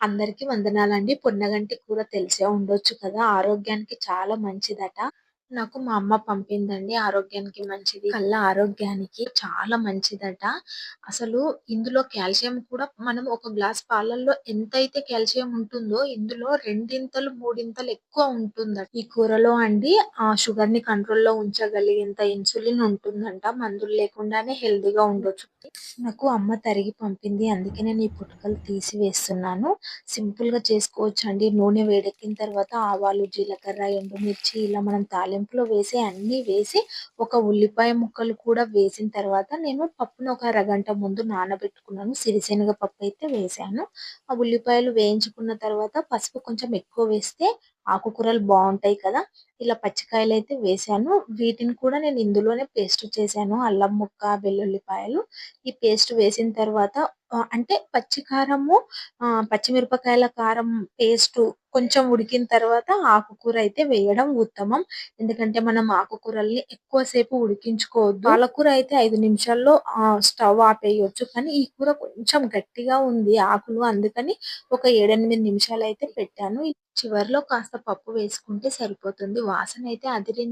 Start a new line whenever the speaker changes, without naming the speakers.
అందరికీ వందనాలండి. పొన్నగంటి కూర తెలిసే ఉండొచ్చు కదా! ఆరోగ్యానికి చాలా మంచిదట. నాకు మా అమ్మ పంపిందండి. ఆరోగ్యానికి మంచిది. కళ్ళ ఆరోగ్యానికి చాలా మంచిదట. అసలు ఇందులో కాల్షియం కూడా మనం ఒక గ్లాస్ పాలల్లో ఎంతైతే కాల్షియం ఉంటుందో ఇందులో రెండింతలు, మూడింతలు ఎక్కువ ఉంటుందట. ఈ కూరలో అండి ఆ షుగర్ని కంట్రోల్‌లో ఉంచగలిగేంత ఇన్సులిన్ ఉంటుందంట. మందులు లేకుండానే హెల్దీగా ఉండొచ్చు. నాకు అమ్మ తరిగి పంపింది. అందుకే నేను ఈ పుట్టుకలు తీసి వేస్తున్నాను. సింపుల్గా చేసుకోవచ్చు అండి నూనె వేడెక్కిన తర్వాత ఆవాలు, జీలకర్ర, ఎండుమిర్చి ఇలా మనం తాలింపులో వేసి అన్నీ వేసి ఒక ఉల్లిపాయ ముక్కలు కూడా వేసిన తర్వాత నేను పప్పును ఒక అరగంట ముందు నానబెట్టుకున్నాను. సిరిశనగ పప్పు అయితే వేసాను ఆ ఉల్లిపాయలు వేయించుకున్న తర్వాత పసుపు కొంచెం ఎక్కువ వేస్తే ఆకుకూరలు బాగుంటాయి కదా! ఇలా పచ్చికాయలు అయితే వేసాను వీటిని కూడా నేను ఇందులోనే పేస్ట్ చేశాను. అల్లం ముక్క, వెల్లుల్లిపాయలు ఈ పేస్ట్ వేసిన తర్వాత అంటే పచ్చి కారము ఆ పచ్చిమిరపకాయల కారం పేస్ట్ కొంచెం ఉడికిన తర్వాత ఆకుకూర అయితే వేయడం ఉత్తమం. ఎందుకంటే మనం ఆకుకూరల్ని ఎక్కువ సేపు ఉడికించుకోవద్దు. పాలకూర అయితే ఐదు నిమిషాల్లో స్టవ్ ఆపేయొచ్చు. కానీ ఈ కూర కొంచెం గట్టిగా ఉంది ఆకులు. అందుకని ఒక ఏడెనిమిది నిమిషాలు అయితే పెట్టాను. చివర్లో కాస్త పప్పు వేసుకుంటే సరిపోతుంది. వాసన అయితే అదిరింది.